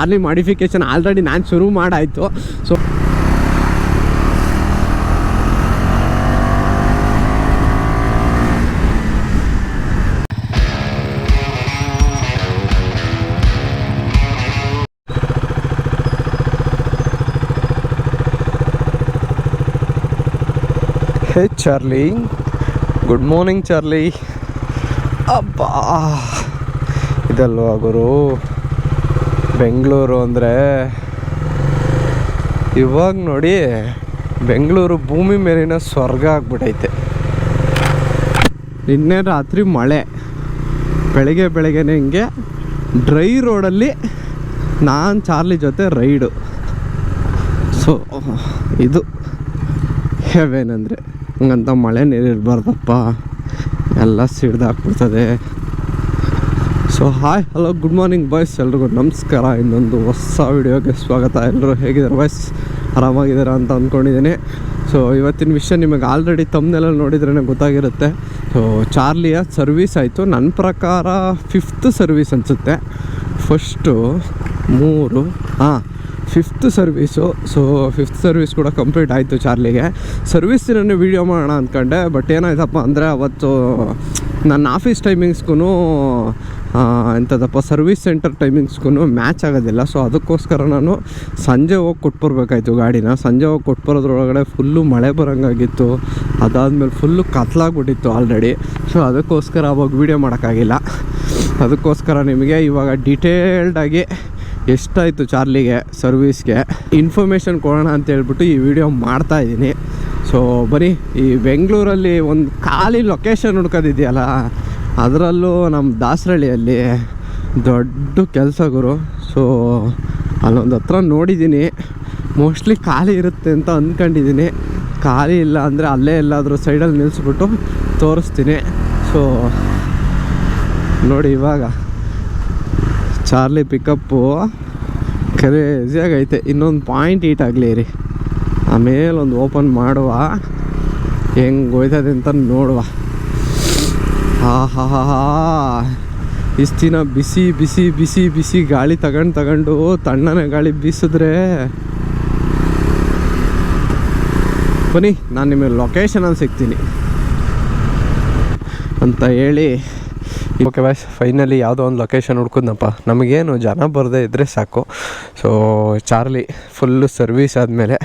Charlie modification already ನಾನು ಶುರು ಮಾಡಾಯಿತು. So hey Charlie good morning Charlie ಅಬ್ಬಾ ಇದಲ್ವಾ, ಗುರು? ಬೆಂಗಳೂರು ಅಂದರೆ ಇವಾಗ ನೋಡಿ ಬೆಂಗಳೂರು ಭೂಮಿ ಮೇಲಿನ ಸ್ವರ್ಗ ಆಗ್ಬಿಟ್ಟೈತೆ ನಿನ್ನೆ ರಾತ್ರಿ ಮಳೆ. ಬೆಳಗ್ಗೆ ಬೆಳಗ್ಗೆನೆ ಹಿಂಗೆ ಡ್ರೈ ರೋಡಲ್ಲಿ ನಾನು ಚಾರ್ಲಿ ಜೊತೆ ರೈಡು. ಸೊ, ಇದು ಹೆವೆನ್ ಅಂದರೆ ಹಂಗಂತ ಮಳೆ ನೀರಿರಬಾರ್ದಪ್ಪ ಎಲ್ಲ ಸಿಡ್ದಾಕ್ಬಿಡ್ತದೆ so hi hello good morning boys ಎಲ್ರಿಗೂ ನಮಸ್ಕಾರ. ಇನ್ನೊಂದು ಹೊಸ ವಿಡಿಯೋಗೆ ಸ್ವಾಗತ. ಎಲ್ಲರೂ ಹೇಗಿದ್ದಾರೆ ಬಾಯ್ಸ್ ಆರಾಮಾಗಿದ್ದೀರಾ ಅಂತ ಅಂದ್ಕೊಂಡಿದ್ದೀನಿ ಸೊ ಇವತ್ತಿನ ವಿಷಯ ನಿಮಗೆ ಆಲ್ರೆಡಿ ತಮ್ಮನೆಲ್ಲ ನೋಡಿದ್ರೇ ಗೊತ್ತಾಗಿರುತ್ತೆ. ಸೊ ಚಾರ್ಲಿಯ ಸರ್ವಿಸ್ ಆಯಿತು. ನನ್ನ ಪ್ರಕಾರ ಫಿಫ್ತ್ ಸರ್ವಿಸ್ ಅನಿಸುತ್ತೆ. ಫಸ್ಟು ಮೂರು, ಹಾಂ fifth service so fifth service ಕೂಡ ಕಂಪ್ಲೀಟ್ ಆಯಿತು ಚಾರ್ಲಿಗೆ. ಸರ್ವಿಸ್ ದಿನನೇ ವೀಡಿಯೋ ಮಾಡೋಣ ಅಂದ್ಕೊಂಡೆ ಬಟ್ ಏನಾಯ್ತಪ್ಪ ಅಂದರೆ ಅವತ್ತು ನನ್ನ ಆಫೀಸ್ ಟೈಮಿಂಗ್ಸ್ಗೂ ಎಂಥದಪ್ಪ ಸರ್ವಿಸ್ ಸೆಂಟರ್ ಟೈಮಿಂಗ್ಸ್ಗೂ ಮ್ಯಾಚ್ ಆಗೋದಿಲ್ಲ. ಸೊ ಅದಕ್ಕೋಸ್ಕರ ನಾನು ಸಂಜೆ ಹೋಗಿ ಕೊಟ್ಬರ್ಬೇಕಾಯ್ತು ಗಾಡಿನ. ಸಂಜೆ ಹೋಗಿ ಕೊಟ್ಬರೋದ್ರೊಳಗಡೆ ಫುಲ್ಲು ಮಳೆ ಬರೋಂಗಾಗಿತ್ತು. ಅದಾದಮೇಲೆ ಫುಲ್ಲು ಕತ್ಲಾಗ್ಬಿಟ್ಟಿತ್ತು ಆಲ್ರೆಡಿ ಸೊ ಅದಕ್ಕೋಸ್ಕರ ಅವಾಗ ವೀಡಿಯೋ ಮಾಡೋಕ್ಕಾಗಿಲ್ಲ. ಅದಕ್ಕೋಸ್ಕರ ನಿಮಗೆ ಇವಾಗ ಡಿಟೇಲ್ಡಾಗಿ ಎಷ್ಟಾಯಿತು ಚಾರ್ಲಿಗೆ ಸರ್ವೀಸ್ಗೆ? ಇನ್ಫಾರ್ಮೇಷನ್ ಕೊಡೋಣ ಅಂತ ಹೇಳ್ಬಿಟ್ಟು ಈ ವಿಡಿಯೋ ಮಾಡ್ತಾ ಇದ್ದೀನಿ. ಸೊ ಬರೀ ಈ ಬೆಂಗಳೂರಲ್ಲಿ ಒಂದು ಖಾಲಿ ಲೊಕೇಶನ್ ಹುಡ್ಕೋದಿದೆಯಲ್ಲ, ಅದರಲ್ಲೂ ನಮ್ಮ ದಾಸರಳ್ಳಿಯಲ್ಲಿ ದೊಡ್ಡ ಕೆಲಸ ಗುರು. ಸೊ ಅಲ್ಲೊಂದು ಹತ್ರ ನೋಡಿದ್ದೀನಿ. ಮೋಸ್ಟ್ಲಿ ಖಾಲಿ ಇರುತ್ತೆ ಅಂತ ಅಂದ್ಕೊಂಡಿದ್ದೀನಿ ಖಾಲಿ ಇಲ್ಲ ಅಂದರೆ ಅಲ್ಲೇ ಎಲ್ಲಾದರೂ ಸೈಡಲ್ಲಿ ನಿಲ್ಲಿಸ್ಬಿಟ್ಟು ತೋರಿಸ್ತೀನಿ. ಸೊ ನೋಡಿ ಇವಾಗ. ಚಾರ್ಲಿ ಪಿಕಪ್ಪು ಕ್ರೇಜಿಯಾಗೈತೆ ಇನ್ನೊಂದು ಪಾಯಿಂಟ್ ಈಟ್ ಆಗಲಿ ರೀ. ಆಮೇಲೆ ಒಂದು ಓಪನ್ ಮಾಡುವ. ಹೆಂಗೆ ಹೋಯ್ತದೆ ಅಂತ ನೋಡುವ. ಹಾ ಹಾ ಹಾ ಇಷ್ಟು ಬಿಸಿ ಬಿಸಿ ಬಿಸಿ ಬಿಸಿ ಗಾಳಿ ತಗೊಂಡು ತಗೊಂಡು ತಣ್ಣನೆ ಗಾಳಿ ಬೀಸಿದ್ರೆ. ಬನ್ನಿ, ನಾನು ನಿಮಗೆ ಲೊಕೇಶನಲ್ಲಿ ಸಿಗ್ತೀನಿ. ಅಂತ ಹೇಳಿ ಓಕೆ ಬಾಯ್ಸ್ ಫೈನಲಿ ಯಾವುದೋ ಒಂದು ಲೊಕೇಶನ್ ಹುಡ್ಕುದ್ನಪ್ಪ. ನಮಗೇನು ಜನ ಬರದೇ ಇದ್ದರೆ ಸಾಕು. ಸೊ ಚಾರ್ಲಿ ಫುಲ್ಲು ಸರ್ವೀಸ್ ಆದಮೇಲೆ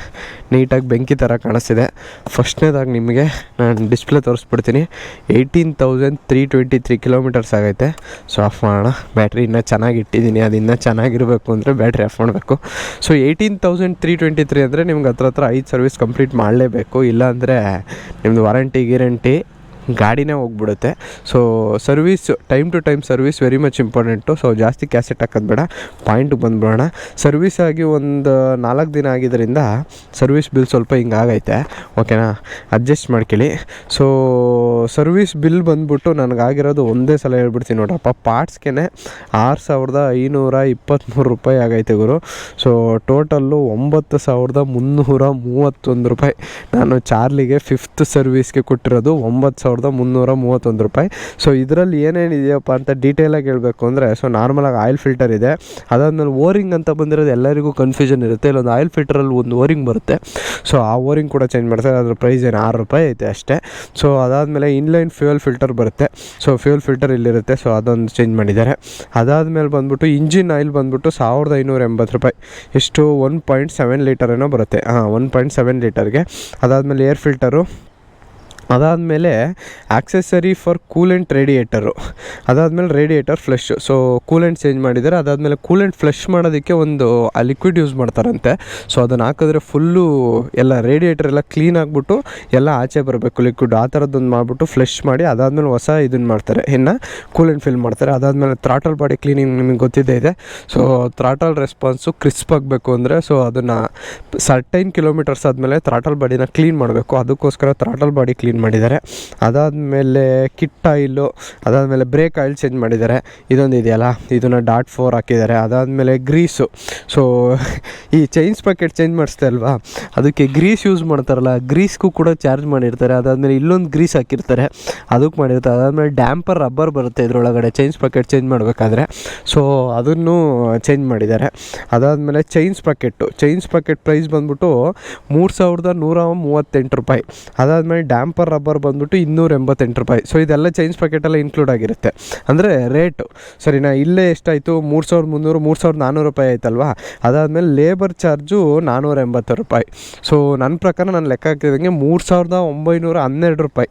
ನೀಟಾಗಿ ಬೆಂಕಿ ಥರ ಕಾಣಿಸ್ತಿದೆ. ಫಸ್ಟ್ನೇದಾಗಿ ನಿಮಗೆ ನಾನು display ತೋರಿಸ್ಬಿಡ್ತೀನಿ. Eighteen thousand three twenty three kilometres ಆಗೈತೆ. ಸೊ ಆಫ್ ಮಾಡೋಣ. ಬ್ಯಾಟ್ರಿ ಇನ್ನೂ ಚೆನ್ನಾಗಿ ಇಟ್ಟಿದ್ದೀನಿ ಅದು ಇನ್ನೂ ಚೆನ್ನಾಗಿರಬೇಕು ಅಂದರೆ ಬ್ಯಾಟ್ರಿ ಆಫ್ ಮಾಡಬೇಕು. So eighteen thousand three twenty three ಅಂದರೆ ನಿಮ್ಗೆ ಹತ್ರ ಹತ್ರ ಐದು ಸರ್ವಿಸ್ ಕಂಪ್ಲೀಟ್ ಮಾಡಲೇಬೇಕು. ಇಲ್ಲಾಂದರೆ ನಿಮ್ಮದು ವಾರಂಟಿ ಗ್ಯಾರಂಟಿ ಗಾಡಿನೇ ಹೋಗ್ಬಿಡುತ್ತೆ. So service time to time service very much important so ಜಾಸ್ತಿ ಕ್ಯಾಸೆಟ್ ಹಾಕೋದು ಬೇಡ ಪಾಯಿಂಟಿಗೆ ಬಂದ್ಬಿಡೋಣ. ಸರ್ವಿಸ್ ಆಗಿ ಒಂದು ನಾಲ್ಕು ದಿನ ಆಗಿದ್ದರಿಂದ ಸರ್ವಿಸ್ ಬಿಲ್ ಸ್ವಲ್ಪ ಹಿಂಗಾಗೈತೆ ಓಕೆನಾ ಅಡ್ಜಸ್ಟ್ ಮಾಡ್ಕೊಳ್ಳಿ. ಸೊ ಸರ್ವಿಸ್ ಬಿಲ್ ಬಂದ್ಬಿಟ್ಟು ನನಗಾಗಿರೋದು ಒಂದೇ ಸಲ ಹೇಳ್ಬಿಡ್ತೀನಿ ನೋಡಪ್ಪ. ಪಾರ್ಟ್ಸ್ಗೆ ಆರು ಸಾವಿರದ ಐನೂರ ಇಪ್ಪತ್ತ್ಮೂರು ರೂಪಾಯಿ ಆಗೈತೆ ಗುರು. ಸೊ ಟೋಟಲ್ಲು ಒಂಬತ್ತು ಸಾವಿರದ ಮುನ್ನೂರ ಮೂವತ್ತೊಂದು ರೂಪಾಯಿ ನಾನು ಚಾರ್ಲಿಗೆ ಫಿಫ್ತ್ ಸರ್ವಿಸ್ಗೆ ಕೊಟ್ಟಿರೋದು ಒಂಬತ್ತು ಸಾವಿರದ ಮುನ್ನೂರ ಮೂವತ್ತೊಂದು ರೂಪಾಯಿ. ಸೊ ಇದರಲ್ಲಿ ಏನೇನು ಇದೆಯಪ್ಪ ಅಂತ ಡೀಟೇಲಾಗಿ ಹೇಳಬೇಕು ಅಂದರೆ ಸೊ ನಾರ್ಮಲಾಗಿ ಆಯಿಲ್ ಫಿಲ್ಟರ್ ಇದೆ. ಅದಾದಮೇಲೆ ಓರಿಂಗ್ ಅಂತ ಬಂದಿರೋದು ಎಲ್ಲರಿಗೂ ಕನ್ಫ್ಯೂಷನ್ ಇರುತ್ತೆ. ಇಲ್ಲೊಂದು ಆಯಿಲ್ ಫಿಲ್ಟರಲ್ಲಿ ಒಂದು ಓರಿಂಗ್ ಬರುತ್ತೆ. ಸೊ ಆ ಓರಿಂಗ್ ಕೂಡ ಚೇಂಜ್ ಮಾಡ್ತಾರೆ. ಅದ್ರ ಪ್ರೈಸ್ ಏನು ಆರು ರೂಪಾಯಿ ಐತೆ ಅಷ್ಟೇ. ಸೊ ಅದಾದಮೇಲೆ ಇನ್ಲೈನ್ ಫ್ಯೂಯಲ್ ಫಿಲ್ಟರ್ ಬರುತ್ತೆ. ಸೊ ಫ್ಯೂಯಲ್ ಫಿಲ್ಟರ್ ಇಲ್ಲಿರುತ್ತೆ. ಸೊ ಅದೊಂದು ಚೇಂಜ್ ಮಾಡಿದ್ದಾರೆ. ಅದಾದಮೇಲೆ ಬಂದ್ಬಿಟ್ಟು ಇಂಜಿನ್ ಆಯಿಲ್ ಬಂದ್ಬಿಟ್ಟು ಸಾವಿರದ ಐನೂರ ಎಂಬತ್ತು ರೂಪಾಯಿ. ಎಷ್ಟು? ಒನ್ ಪಾಯಿಂಟ್ ಸೆವೆನ್ ಲೀಟರ್ ಏನೋ ಬರುತ್ತೆ. ಹಾಂ ಒನ್ ಪಾಯಿಂಟ್ ಸೆವೆನ್ ಲೀಟರ್ಗೆ ಅದಾದಮೇಲೆ ಏರ್ ಫಿಲ್ಟರು ಅದಾದಮೇಲೆ ಆಕ್ಸೆಸರಿ ಫಾರ್ ಕೂಲೆಂಟ್ ರೇಡಿಯೇಟರು ಅದಾದಮೇಲೆ radiator flush so coolant change ಮಾಡಿದ್ದಾರೆ. ಅದಾದಮೇಲೆ ಕೂಲೆಂಟ್ ಫ್ಲಶ್ ಮಾಡೋದಕ್ಕೆ ಒಂದು, ಆ ಲಿಕ್ವಿಡ್ ಯೂಸ್ ಮಾಡ್ತಾರಂತೆ. ಸೊ ಅದನ್ನು ಹಾಕಿದ್ರೆ ಫುಲ್ಲು ಎಲ್ಲ ರೇಡಿಯೇಟರ್ ಎಲ್ಲ ಕ್ಲೀನ್ ಆಗಿಬಿಟ್ಟು ಎಲ್ಲ ಆಚೆ ಬರಬೇಕು. ಲಿಕ್ವಿಡ್ ಆ ಥರದ್ದೊಂದು ಮಾಡಿಬಿಟ್ಟು ಫ್ಲಶ್ ಮಾಡಿ ಅದಾದಮೇಲೆ ಹೊಸ ಇದನ್ನು ಮಾಡ್ತಾರೆ. ಇನ್ನು ಕೂಲೆಂಟ್ ಫಿಲ್ ಮಾಡ್ತಾರೆ. ಅದಾದಮೇಲೆ ಥ್ರಾಟಲ್ ಬಾಡಿ ಕ್ಲೀನಿಂಗ್ ನಿಮಗೆ ಗೊತ್ತಿದ್ದೇ ಇದೆ. ಸೊ ಥ್ರಾಟಲ್ ರೆಸ್ಪಾನ್ಸು ಕ್ರಿಸ್ಪ್ ಆಗಬೇಕು ಅಂದರೆ ಸೊ ಅದನ್ನು ಸರ್ಟೈನ್ ಕಿಲೋಮೀಟರ್ಸ್ ಆದಮೇಲೆ ಥ್ರಾಟಲ್ ಬಾಡಿನ ಕ್ಲೀನ್ ಮಾಡಬೇಕು. ಅದಕ್ಕೋಸ್ಕರ ಥ್ರಾಟಲ್ ಬಾಡಿ ಕ್ಲೀನ್ ಮಾಡಿದ್ದಾರೆ. ಅದಾದಮೇಲೆ ಕಿಟ್ ಆಯಿಲು ಅದಾದಮೇಲೆ ಬ್ರೇಕ್ ಆಯಿಲ್ ಚೇಂಜ್ ಮಾಡಿದ್ದಾರೆ. ಇದೊಂದು ಇದೆಯಲ್ಲ, ಇದನ್ನು ಡಾಟ್ ಫೋರ್ ಹಾಕಿದ್ದಾರೆ. ಅದಾದಮೇಲೆ ಗ್ರೀಸು ಸೊ ಈ ಚೈನ್ಸ್ ಪ್ಯಾಕೆಟ್ ಚೇಂಜ್ ಮಾಡಿಸ್ತಾ ಅಲ್ವಾ ಅದಕ್ಕೆ ಗ್ರೀಸ್ ಯೂಸ್ ಮಾಡ್ತಾರಲ್ಲ ಗ್ರೀಸ್ಗೂ ಕೂಡ ಚಾರ್ಜ್ ಮಾಡಿರ್ತಾರೆ. ಅದಾದಮೇಲೆ ಇಲ್ಲೊಂದು ಗ್ರೀಸ್ ಹಾಕಿರ್ತಾರೆ. ಅದಕ್ಕೆ ಮಾಡಿರ್ತಾರೆ. ಅದಾದಮೇಲೆ ಡ್ಯಾಂಪರ್ ರಬ್ಬರ್ ಬರುತ್ತೆ ಇದರೊಳಗಡೆ. ಚೈನ್ಸ್ ಪ್ಯಾಕೆಟ್ ಚೇಂಜ್ ಮಾಡಬೇಕಾದ್ರೆ. ಸೊ ಅದನ್ನು ಚೇಂಜ್ ಮಾಡಿದ್ದಾರೆ. ಅದಾದಮೇಲೆ chains packet chains packet price ಬಂದ್ಬಿಟ್ಟು ಮೂರು ಸಾವಿರದ ನೂರ ಮೂವತ್ತೆಂಟು ರೂಪಾಯಿ. ಅದಾದಮೇಲೆ ಡ್ಯಾಂಪರ್ ರಬ್ಬರ್ ಬಂದ್ಬಿಟ್ಟು ಇನ್ನೂರ ಎಂಬತ್ತೆಂಟು ರೂಪಾಯಿ. ಸೊ ಇದೆಲ್ಲ ಚೈನ್ಸ್ ಪ್ಯಾಕೆಟೆಲ್ಲ ಇನ್ಕ್ಲೂಡ್ ಆಗಿರುತ್ತೆ. ಅಂದರೆ ರೇಟು ಸರಿನಾ ಇಲ್ಲೇ ಎಷ್ಟಾಯಿತು? ಮೂರು ಸಾವಿರದ ಮುನ್ನೂರು, ಮೂರು ಸಾವಿರದ ನಾನ್ನೂರು ರೂಪಾಯಿ ಆಯ್ತಲ್ವಾ? ಅದಾದಮೇಲೆ ಲೇಬರ್ ಚಾರ್ಜು ನಾನ್ನೂರ ಎಂಬತ್ತು ರೂಪಾಯಿ. ಸೊ ನನ್ನ ಪ್ರಕಾರ ನಾನು ಲೆಕ್ಕ ಹಾಕಿದಂಗೆ ಮೂರು ಸಾವಿರದ ಒಂಬೈನೂರ ಹನ್ನೆರಡು ರೂಪಾಯಿ.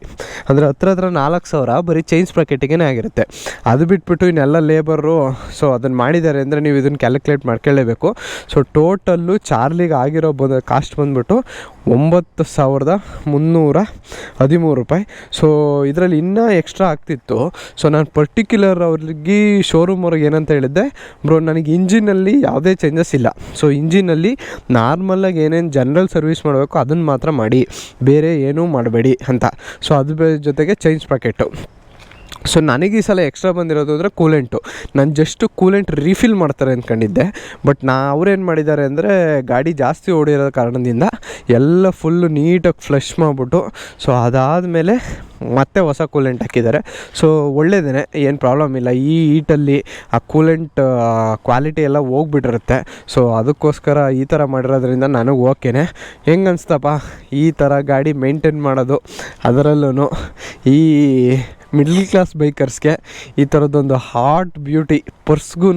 ಅಂದರೆ ಹತ್ರ ಹತ್ರ ನಾಲ್ಕು ಸಾವಿರ ಬರೀ ಚೈನ್ಸ್ ಪ್ಯಾಕೆಟಿಗೆ ಆಗಿರುತ್ತೆ. ಅದು ಬಿಟ್ಬಿಟ್ಟು ಇನ್ನೆಲ್ಲ ಲೇಬರು ಸೊ ಅದನ್ನು ಮಾಡಿದ್ದಾರೆ ಅಂದರೆ ನೀವು ಇದನ್ನು ಕ್ಯಾಲ್ಕುಲೇಟ್ ಮಾಡ್ಕೊಳ್ಳೇಬೇಕು. ಸೊ ಟೋಟಲ್ಲು ಚಾರ್ಲಿಗೆ ಆಗಿರೋ ಬಂದ ಕಾಸ್ಟ್ ಬಂದ್ಬಿಟ್ಟು ಒಂಬತ್ತು ಸಾವಿರದ ಮುನ್ನೂರ ಹದಿಮೂರು ರೂಪಾಯಿ. ಸೊ ಇದರಲ್ಲಿ ಇನ್ನೂ ಎಕ್ಸ್ಟ್ರಾ ಆಗ್ತಿತ್ತು. ಸೊ ನಾನು ಪರ್ಟಿಕ್ಯುಲರ್ ಅವ್ರಿಗೆ ಶೋರೂಮ್ ಅವ್ರಿಗೆ ಏನಂತ ಹೇಳಿದ್ದೆ, ಬ್ರೋ, ನನಗೆ ಇಂಜಿನಲ್ಲಿ ಯಾವುದೇ ಚೇಂಜಸ್ ಇಲ್ಲ. ಸೊ ಇಂಜಿನಲ್ಲಿ ನಾರ್ಮಲಾಗಿ ಏನೇನು ಜನರಲ್ ಸರ್ವಿಸ್ ಮಾಡಬೇಕು ಅದನ್ನು ಮಾತ್ರ ಮಾಡಿ. ಬೇರೆ ಏನೂ ಮಾಡಬೇಡಿ ಅಂತ. ಸೊ ಅದ್ರ ಜೊತೆಗೆ ಚೇಂಜ್ ಪ್ಯಾಕೆಟು ಸೊ ನನಗೆ ಈ ಸಲ ಎಕ್ಸ್ಟ್ರಾ ಬಂದಿರೋದು ಅಂದರೆ ಕೂಲೆಂಟು ನಾನು ಜಸ್ಟ್ ಕೂಲೆಂಟ್ ರೀಫಿಲ್ ಮಾಡ್ತಾರೆ ಅಂದ್ಕೊಂಡಿದ್ದೆ ಬಟ್ ನಾ ಅವ್ರೇನು ಮಾಡಿದ್ದಾರೆ ಅಂದರೆ ಗಾಡಿ ಜಾಸ್ತಿ ಓಡಿರೋ ಕಾರಣದಿಂದ ಎಲ್ಲ ಫುಲ್ಲು ನೀಟಾಗಿ ಫ್ಲಶ್ ಮಾಡಿಬಿಟ್ಟು ಸೊ ಅದಾದಮೇಲೆ ಮತ್ತೆ ಹೊಸ ಕೂಲೆಂಟ್ ಹಾಕಿದ್ದಾರೆ. ಸೊ ಒಳ್ಳೇದೇ ಏನು ಪ್ರಾಬ್ಲಮ್ ಇಲ್ಲ. ಈ ಈಟಲ್ಲಿ ಆ ಕೂಲೆಂಟ್ ಕ್ವಾಲಿಟಿ ಎಲ್ಲ ಹೋಗ್ಬಿಟ್ಟಿರುತ್ತೆ. ಸೊ ಅದಕ್ಕೋಸ್ಕರ ಈ ಥರ ಮಾಡಿರೋದ್ರಿಂದ ನನಗೆ ಓಕೆನೆ. ಹೆಂಗೆ ಅನಿಸ್ತಪ್ಪ ಈ ಥರ ಗಾಡಿ ಮೇಂಟೈನ್ ಮಾಡೋದು ಅದರಲ್ಲೂ ಈ ಮಿಡ್ಲ್ ಕ್ಲಾಸ್ ಬೈಕರ್ಸ್ಗೆ ಈ ಥರದ್ದೊಂದು ಹಾರ್ಟ್ ಬ್ಯೂಟಿ ಪರ್ಸ್ಗೂ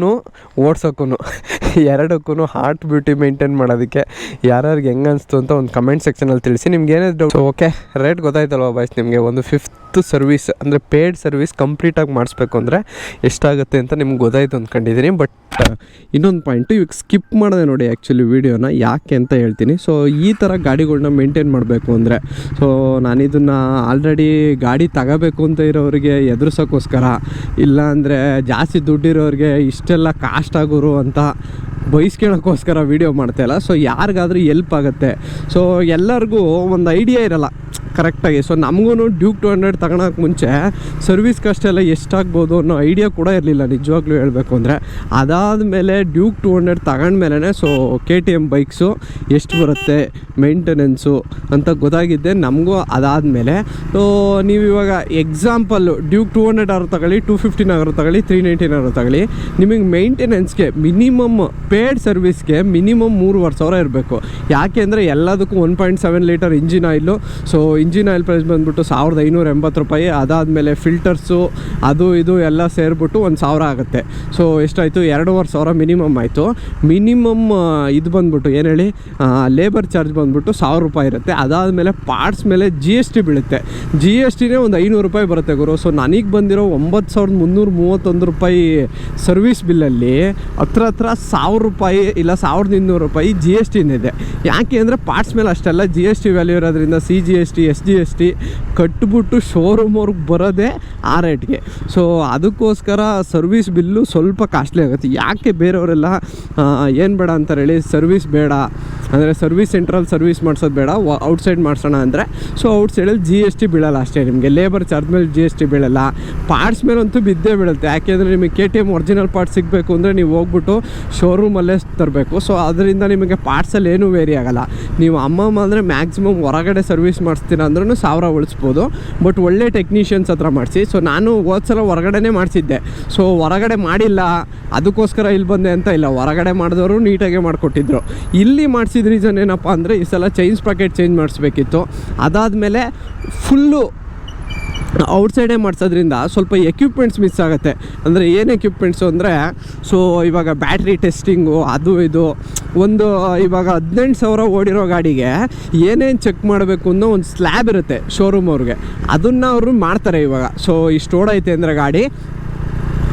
ಓಡ್ಸೋಕ್ಕೂ ಎರಡಕ್ಕೂ ಹಾರ್ಟ್ ಬ್ಯೂಟಿ ಮೇಂಟೈನ್ ಮಾಡೋದಕ್ಕೆ ಯಾರ್ಯಾರಿಗೆ ಹೆಂಗೆ ಅನಿಸ್ತು ಅಂತ ಒಂದು ಕಮೆಂಟ್ ಸೆಕ್ಷನಲ್ಲಿ ತಿಳಿಸಿ. ನಿಮ್ಗೆ ಏನೇ ಡೌಟ್ ಓಕೆ, ರೇಟ್ ಗೊತ್ತಾಯ್ತಲ್ವ ಬಾಯ್ಸ್ ನಿಮಗೆ? ಒಂದು ಫಿಫ್ತ್ ಸರ್ವಿಸ್, ಅಂದರೆ ಪೇಯ್ಡ್ ಸರ್ವಿಸ್ ಕಂಪ್ಲೀಟಾಗಿ ಮಾಡಿಸ್ಬೇಕು ಅಂದರೆ ಎಷ್ಟಾಗುತ್ತೆ ಅಂತ ನಿಮ್ಗೆ ಗೊತ್ತಾಯ್ತು ಅಂದ್ಕೊಂಡಿದ್ದೀನಿ ಬಟ್ ಇನ್ನೊಂದು ಪಾಯಿಂಟು, ಇವಾಗ ಸ್ಕಿಪ್ ಮಾಡಿದೆ ನೋಡಿ ಆ್ಯಕ್ಚುಲಿ ವೀಡಿಯೋನ ಯಾಕೆ ಅಂತ ಹೇಳ್ತೀನಿ. ಸೊ ಈ ಥರ ಗಾಡಿಗಳನ್ನ ಮೇಂಟೈನ್ ಮಾಡಬೇಕು ಅಂದರೆ ಸೊ ನಾನು ಇದನ್ನು ಆಲ್ರೆಡಿ ಗಾಡಿ ತಗೋಬೇಕು ಅಂತ ಇರೋರಿಗೆ ಎದುರಿಸೋಕ್ಕೋಸ್ಕರ ಇಲ್ಲಾಂದರೆ ಜಾಸ್ತಿ ದುಡ್ಡಿರೋರಿಗೆ ಇಷ್ಟೆಲ್ಲ ಕಾಸ್ಟ್ ಆಗೋರು ಅಂತ ಬೈಸ್ಕೊಳ್ಳೋಕ್ಕೋಸ್ಕರ ವೀಡಿಯೋ ಮಾಡ್ತಾಯಿಲ್ಲ ಸೊ ಯಾರಿಗಾದ್ರೂ ಎಲ್ಪ್ ಆಗುತ್ತೆ. ಸೊ ಎಲ್ಲರಿಗೂ ಒಂದು ಐಡಿಯಾ ಇರಲ್ಲ. ಕರೆಕ್ಟಾಗಿ. ಸೊ ನಮಗೂ ಡ್ಯೂಕ್ ಟು ಹಂಡ್ರೆಡ್ ತಗೊಳಕ್ಕೆ ಮುಂಚೆ ಸರ್ವಿಸ್ ಕಾಸ್ಟ್ ಎಲ್ಲ ಎಷ್ಟಾಗ್ಬೋದು ಅನ್ನೋ ಐಡಿಯಾ ಕೂಡ ಇರಲಿಲ್ಲ, ನಿಜವಾಗ್ಲೂ ಹೇಳಬೇಕು ಅಂದರೆ. ಅದಾದಮೇಲೆ Duke two hundred ತಗೊಂಡ್ಮೇಲೆ so K T M bikes ಎಷ್ಟು ಬರುತ್ತೆ ಮೇಂಟೆನೆನ್ಸು ಅಂತ ಗೊತ್ತಾಗಿದ್ದೆ. ನಮಗೂ ಅದಾದಮೇಲೆ ಸೊ ನೀವು ಇವಾಗ ಎಕ್ಸಾಂಪಲ್ಲು ಡ್ಯೂಕ್ ಟು ಹಂಡ್ರೆಡ್ ಆರು ತಗೊಳ್ಳಿ ಟು ಫಿಫ್ಟಿನ್ ಆರು ತಗೊಳ್ಳಿ ತ್ರೀ ನೈಂಟಿನ ಆರು ತಗೊಳ್ಳಿ, ನಿಮಗೆ ಮೇಂಟೆನೆನ್ಸ್ಗೆ ಮಿನಿಮಮ್ ಪೇಡ್ ಸರ್ವಿಸ್ಗೆ ಮಿನಿಮಮ್ ಮೂರುವರೆ ಸಾವಿರ ಇರಬೇಕು. ಯಾಕೆಂದರೆ ಎಲ್ಲದಕ್ಕೂ one point seven litre engine oil so engine oil price ಬಂದುಬಿಟ್ಟು ಸಾವಿರದ ಐನೂರ ಎಂಬತ್ತು ರೂಪಾಯಿ. ಅದಾದಮೇಲೆ ಫಿಲ್ಟರ್ಸು ಅದು ಇದು ಎಲ್ಲ ಸೇರಿಬಿಟ್ಟು ಒಂದು ಸಾವಿರ ಆಗುತ್ತೆ. ಸೊ ಎಷ್ಟಾಯಿತು? ಎರಡೂವರೆ ಸಾವಿರ ಮಿನಿಮಮ್ ಆಯಿತು. ಮಿನಿಮಮ್ ಇದು ಬಂದ್ಬಿಟ್ಟು ಏನು ಹೇಳಿ? ಲೇಬರ್ ಚಾರ್ಜ್ ಬಂದ್ಬಿಟ್ಟು ಸಾವಿರ ರೂಪಾಯಿ ಇರುತ್ತೆ. ಅದಾದಮೇಲೆ ಪಾರ್ಟ್ಸ್ ಮೇಲೆ ಜಿ ಎಸ್ ಟಿ ಬೀಳುತ್ತೆ. ಜಿ ಎಸ್ ಟಿನೇ ಒಂದು ಐನೂರು ರೂಪಾಯಿ ಬರುತ್ತೆ ಗುರು. ಸೊ ನನಗೆ ಬಂದಿರೋ ಒಂಬತ್ತು ಸಾವಿರದ ಮುನ್ನೂರ ಮೂವತ್ತೊಂದು ರೂಪಾಯಿ ಸರ್ವಿಸ್ ಬಿಲ್ಲಲ್ಲಿ ಹತ್ರ ಹತ್ರ ಸಾವಿರ ರೂಪಾಯಿ ಇಲ್ಲ ಸಾವಿರದ ಇನ್ನೂರು ರೂಪಾಯಿ ಜಿ ಎಸ್ ಟಿನಿದೆ ಯಾಕೆ ಅಂದರೆ ಪಾರ್ಟ್ಸ್ ಮೇಲೆ ಅಷ್ಟೆಲ್ಲ ಜಿ ಎಸ್ ಟಿ ವ್ಯಾಲ್ಯೂ ಇರೋದ್ರಿಂದ C G S T S G S T ಕಟ್ಬಿಟ್ಟು ಶೋರೂಮ್ ಅವ್ರಿಗೆ ಬರೋದೇ ಆ ರೇಟ್ಗೆ ಸೊ ಅದಕ್ಕೋಸ್ಕರ ಸರ್ವಿಸ್ ಬಿಲ್ಲು ಸ್ವಲ್ಪ ಕಾಸ್ಟ್ಲಿ ಆಗುತ್ತೆ. ಯಾಕೆ ಬೇರೆಯವರೆಲ್ಲ ಏನು ಬೇಡ ಅಂತಾರೆ ಹೇಳಿ ಸರ್ವಿಸ್ ಬೇಡ. ಅಂದರೆ ಸರ್ವಿಸ್ ಸೆಂಟ್ರಲ್ಲಿ ಸರ್ವಿಸ್ ಮಾಡಿಸೋದು ಬೇಡ ಔಟ್ಸೈಡ್ ಮಾಡಿಸೋಣ ಅಂದರೆ. ಸೊ ಔಟ್ಸೈಡಲ್ಲಿ ಜಿ ಎಸ್ ಟಿ ಬೀಳಲ್ಲ ಅಷ್ಟೇ ನಿಮಗೆ. ಲೇಬರ್ ಚಾರ್ಜ್ ಮೇಲೆ ಜಿ ಎಸ್ ಟಿ ಬೀಳಲ್ಲ. ಪಾರ್ಟ್ಸ್ ಮೇಲಂತೂ ಬಿದ್ದೇ ಬೀಳುತ್ತೆ. ಯಾಕೆಂದರೆ ನಿಮಗೆ K T M original part ಸಿಗಬೇಕು ಅಂದರೆ ನೀವು ಹೋಗ್ಬಿಟ್ಟು ಶೋರೂಮಲ್ಲೇ ತರಬೇಕು. ಸೊ ಅದರಿಂದ ನಿಮಗೆ ಪಾರ್ಟ್ಸಲ್ಲಿ ಏನೂ ವೇರಿ ಆಗಲ್ಲ. ನೀವು ಅಮ್ಮಮ್ಮ ಅಂದರೆ ಮ್ಯಾಕ್ಸಿಮಮ್ ಹೊರಗಡೆ ಸರ್ವಿಸ್ ಮಾಡಿಸ್ತೀರ ಅಂದ್ರೂ ಸಾವಿರ ಉಳಿಸ್ಬೋದು. ಬಟ್ ಒಳ್ಳೆ ಟೆಕ್ನಿಷಿಯನ್ಸ್ ಹತ್ರ ಮಾಡಿಸಿ. ಸೊ ನಾನು ಹೋದ್ಸಲ ಹೊರಗಡೆನೇ ಮಾಡಿಸಿದ್ದೆ. ಸೊ ಹೊರಗಡೆ ಮಾಡಿಲ್ಲ. ಅದಕ್ಕೋಸ್ಕರ ಇಲ್ಲಿ ಬಂದೆ ಅಂತ ಇಲ್ಲ. ಹೊರಗಡೆ ಮಾಡಿದವರು ನೀಟಾಗೆ ಮಾಡಿಕೊಟ್ಟಿದ್ರು. ಇಲ್ಲಿ ಮಾಡಿಸಿದ ರೀಸನ್ ಏನಪ್ಪ ಅಂದರೆ ಈ ಸಲ ಚೈನ್ಸ್ ಪ್ಯಾಕೆಟ್ ಚೇಂಜ್ ಮಾಡಿಸ್ಬೇಕಿತ್ತು. ಅದಾದಮೇಲೆ ಫುಲ್ಲು ಔಟ್ಸೈಡೇ ಮಾಡಿಸೋದ್ರಿಂದ ಸ್ವಲ್ಪ ಎಕ್ವಿಪ್ಮೆಂಟ್ಸ್ ಮಿಸ್ ಆಗುತ್ತೆ. ಅಂದರೆ ಏನು ಎಕ್ವಿಪ್ಮೆಂಟ್ಸು ಅಂದರೆ ಸೊ ಇವಾಗ ಬ್ಯಾಟ್ರಿ ಟೆಸ್ಟಿಂಗು ಅದು ಇದು, ಒಂದು, ಇವಾಗ ಹದಿನೆಂಟು ಸಾವಿರ ಓಡಿರೋ ಗಾಡಿಗೆ ಏನೇನು ಚೆಕ್ ಮಾಡಬೇಕು ಅನ್ನೋ ಒಂದು ಸ್ಲ್ಯಾಬ್ ಇರುತ್ತೆ ಶೋರೂಮ್ ಅವ್ರಿಗೆ. ಅದನ್ನು ಅವರು ಮಾಡ್ತಾರೆ ಇವಾಗ. ಸೊ ಇಷ್ಟು ಓಡೈತೆ ಅಂದರೆ ಗಾಡಿ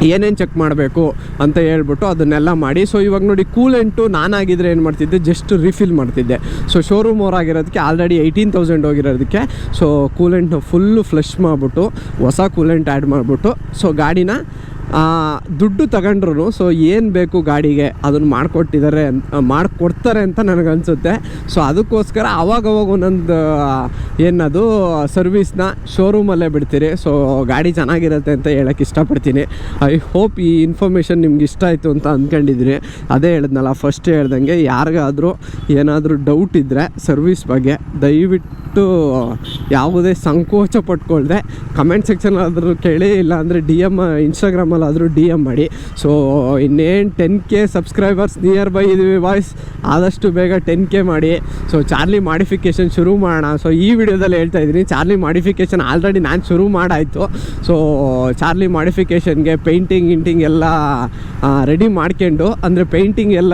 ಏನೇನು ಚೆಕ್ ಮಾಡಬೇಕು ಅಂತ ಹೇಳ್ಬಿಟ್ಟು ಅದನ್ನೆಲ್ಲ ಮಾಡಿ. ಸೊ ಇವಾಗ ನೋಡಿ ಕೂಲೆಂಟು ನಾನಾಗಿದ್ದರೆ ಏನು ಮಾಡ್ತಿದ್ದೆ? ಜಸ್ಟ್ ರಿಫಿಲ್ ಮಾಡ್ತಿದ್ದೆ. ಸೊ ಶೋರೂಮ್ ಆಗಿರೋದಕ್ಕೆ ಆಲ್ರೆಡಿ ಏಯ್ಟೀನ್ ತೌಸಂಡ್ ಹೋಗಿರೋದಕ್ಕೆ. ಸೊ ಕೂಲೆಂಟ್ನ ಫುಲ್ಲು ಫ್ಲಶ್ ಮಾಡಿಬಿಟ್ಟು, ಹೊಸ ಕೂಲೆಂಟ್ ಆ್ಯಡ್ ಮಾಡಿಬಿಟ್ಟು ಸೊ ಗಾಡಿನ ದುಡ್ಡು ತಗೊಂಡ್ರು ಸೊ ಏನು ಬೇಕು ಗಾಡಿಗೆ, ಅದನ್ನು ಮಾಡಿಕೊಟ್ಟಿದ್ದಾರೆ ಮಾಡಿಕೊಡ್ತಾರೆ ಅಂತ ನನಗನ್ಸುತ್ತೆ. ಸೊ ಅದಕ್ಕೋಸ್ಕರ ಅವಾಗವಾಗ ಒಂದೊಂದು ಏನದು ಸರ್ವಿಸ್ನ ಶೋರೂಮಲ್ಲೇ ಬಿಡ್ತೀರಿ. ಸೊ ಗಾಡಿ ಚೆನ್ನಾಗಿರುತ್ತೆ ಅಂತ ಹೇಳೋಕ್ಕೆ ಇಷ್ಟಪಡ್ತೀನಿ. ಐ ಹೋಪ್ ಈ ಇನ್ಫಾರ್ಮೇಷನ್ ನಿಮ್ಗೆ ಇಷ್ಟ ಆಯಿತು ಅಂತ ಅಂದ್ಕೊಂಡಿದ್ದೀನಿ ಅದೇ ಹೇಳಿದ್ನಲ್ಲ ಫಸ್ಟ್ ಹೇಳ್ದಂಗೆ, ಯಾರಿಗಾದರೂ ಏನಾದರೂ ಡೌಟ್ ಇದ್ದರೆ ಸರ್ವಿಸ್ ಬಗ್ಗೆ ದಯವಿಟ್ಟು ಯಾವುದೇ ಸಂಕೋಚ ಪಟ್ಕೊಳ್ದೆ ಕಮೆಂಟ್ ಕೇಳೇ ಕೇಳಿ, ಇಲ್ಲಾಂದರೆ ಡಿ ಎಂ ಇನ್ಸ್ಟಾಗ್ರಾಮಲ್ಲಾದರೂ ಡಿ ಎಂ ಮಾಡಿ. ಸೊ ಇನ್ನೇನು ten K subscribers near by ಇದೀವಿ ವಾಯ್ಸ್ ಆದಷ್ಟು ಬೇಗ ಟೆನ್ ಕೆ ಮಾಡಿ. ಸೊ ಚಾರ್ಲಿ ಮಾಡಿಫಿಕೇಷನ್ ಶುರು ಮಾಡೋಣ. ಸೊ ಈ ವಿಡಿಯೋದಲ್ಲಿ ಹೇಳ್ತಾ ಇದ್ದೀನಿ ಚಾರ್ಲಿ ಮಾಡಿಫಿಕೇಷನ್ ಆಲ್ರೆಡಿ ನಾನು ಶುರು ಮಾಡಾಯಿತು. ಸೊ ಚಾರ್ಲಿ ಮಾಡಿಫಿಕೇಷನ್ಗೆ ಪೇಂಟಿಂಗ್ ಗಿಂಟಿಂಗ್ ಎಲ್ಲ ರೆಡಿ ಮಾಡ್ಕೊಂಡು, ಅಂದರೆ ಪೇಂಟಿಂಗ್ ಎಲ್ಲ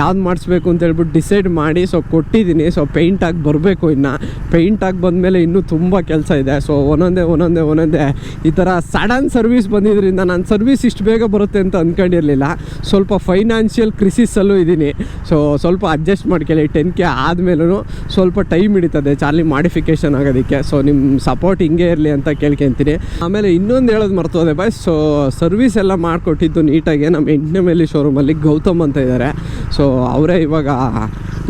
ಯಾವ್ದು ಮಾಡಿಸ್ಬೇಕು ಅಂತ ಹೇಳ್ಬಿಟ್ಟು ಡಿಸೈಡ್ ಮಾಡಿ. ಸೊ ಕೊಟ್ಟಿದ್ದೀನಿ. ಸೊ ಪೇಂಟಾಗಿ ಬರಬೇಕು ಇನ್ನು. ಪೇಂಟ್ ಆಗಿ ಬಂದಮೇಲೆ ಇನ್ನೂ ತುಂಬ ಕೆಲಸ ಇದೆ. ಸೊ ಒಂದೊಂದೇ ಒಂದೊಂದೇ ಒಂದೊಂದೇ ಈ ಥರ ಸಡನ್ ಸರ್ವಿಸ್ ಬಂದಿದ್ದರಿಂದ ನಾನು ಸರ್ವಿಸ್ ಇಷ್ಟು ಬೇಗ ಬರುತ್ತೆ ಅಂತ ಅಂದ್ಕೊಂಡಿರಲಿಲ್ಲ ಸ್ವಲ್ಪ ಫೈನಾನ್ಷಿಯಲ್ ಕ್ರಿಸಿಸಲ್ಲೂ ಇದ್ದೀನಿ. ಸೊ ಸ್ವಲ್ಪ ಅಡ್ಜಸ್ಟ್ ಮಾಡ್ಕೊಳ್ಳಿ. ಟೆನ್ ಕೆ ಆದಮೇಲೂ ಸ್ವಲ್ಪ ಟೈಮ್ ಹಿಡಿತದೆ ಚಾರ್ಲಿ ಮಾಡಿಫಿಕೇಷನ್ ಆಗೋದಕ್ಕೆ. ಸೊ ನಿಮ್ಮ ಸಪೋರ್ಟ್ ಹಿಂಗೆ ಇರಲಿ ಅಂತ ಕೇಳ್ಕೊತೀನಿ. ಆಮೇಲೆ ಇನ್ನೊಂದು ಹೇಳೋದು ಮರ್ತೋದೆ ಬಾಯ್ ಸೊ ಸರ್ವಿಸ್ ಎಲ್ಲ ಮಾಡಿಕೊಟ್ಟಿದ್ದು ನೀಟಾಗಿ ನಮ್ಮ ಎಂಟನೇ ಮೇಲೆ ಶೋರೂಮಲ್ಲಿ ಗೌತಮ್ ಅಂತ ಇದ್ದಾರೆ ಸೊ ಅವರೇ ಇವಾಗ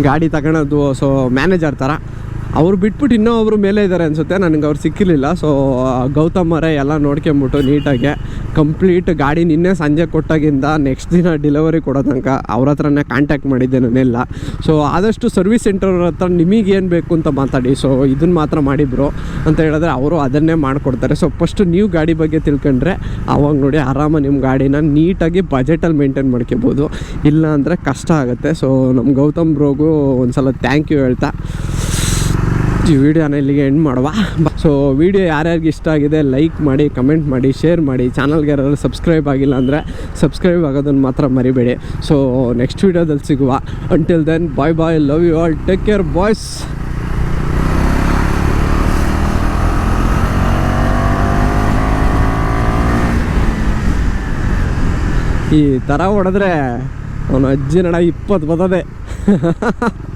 ಗಾಡಿ ತಗೊಳೋದು. ಸೊ ಮ್ಯಾನೇಜರ್ ಥರ ಅವ್ರು ಬಿಟ್ಬಿಟ್ಟು ಇನ್ನೂ ಒಬ್ರು ಮೇಲೆ ಇದ್ದಾರೆ ಅನಿಸುತ್ತೆ. ನನಗೆ ಅವ್ರು ಸಿಕ್ಕಿರಲಿಲ್ಲ. ಸೊ ಗೌತಮ್ ಅವರೇ ಎಲ್ಲ ನೋಡ್ಕೊಂಬಿಟ್ಟು ನೀಟಾಗಿ ಕಂಪ್ಲೀಟ್ ಗಾಡಿ ನಿನ್ನೆ ಸಂಜೆ ಕೊಟ್ಟಾಗಿಂದ ನೆಕ್ಸ್ಟ್ ದಿನ ಡೆಲಿವರಿ ಕೊಡೋ ತನಕ ಅವ್ರ ಹತ್ರನೇ ಕಾಂಟ್ಯಾಕ್ಟ್ ಮಾಡಿದ್ದೆ ನಾನೆಲ್ಲ. ಸೊ ಆದಷ್ಟು ಸರ್ವಿಸ್ ಸೆಂಟರ್ ಹತ್ರ ನಿಮಗೇನು ಬೇಕು ಅಂತ ಮಾತಾಡಿ. ಸೊ ಇದನ್ನು ಮಾತ್ರ ಮಾಡಿಬ್ರು ಅಂತ ಹೇಳಿದ್ರೆ ಅವರು ಅದನ್ನೇ ಮಾಡಿಕೊಡ್ತಾರೆ. ಸೊ ಫಸ್ಟು ನೀವು ಗಾಡಿ ಬಗ್ಗೆ ತಿಳ್ಕೊಂಡ್ರೆ ಅವಾಗ ನೋಡಿ ಆರಾಮ ನಿಮ್ಮ ಗಾಡಿನ ನೀಟಾಗಿ ಬಜೆಟಲ್ಲಿ ಮೇಂಟೈನ್ ಮಾಡ್ಕೋಬೋದು. ಇಲ್ಲ ಅಂದರೆ ಕಷ್ಟ ಆಗುತ್ತೆ. ಸೊ ನಮ್ಮ ಗೌತಮ್ ಬ್ರೋಗೂ ಒಂದು ಸಲ ಥ್ಯಾಂಕ್ ಯು ಹೇಳ್ತಾ ಈ ವಿಡಿಯೋನ ಇಲ್ಲಿಗೆ ಎಂಡ್ ಮಾಡುವ. ಸೊ ವಿಡಿಯೋ ಯಾರ್ಯಾರಿಗೆ ಇಷ್ಟ ಆಗಿದೆ ಲೈಕ್ ಮಾಡಿ ಕಮೆಂಟ್ ಮಾಡಿ ಶೇರ್ ಮಾಡಿ ಚಾನಲ್ಗೆ ಯಾರು ಸಬ್ಸ್ಕ್ರೈಬ್ ಆಗಿಲ್ಲ ಅಂದರೆ ಸಬ್ಸ್ಕ್ರೈಬ್ ಆಗೋದನ್ನು ಮಾತ್ರ ಮರಿಬೇಡಿ. ಸೊ ನೆಕ್ಸ್ಟ್ ವಿಡಿಯೋದಲ್ಲಿ ಸಿಗುವ. Until then bye bye love you all take care boys ಈ ಥರ ಹೊಡೆದ್ರೆ ಅವನ ಇಪ್ಪತ್ತು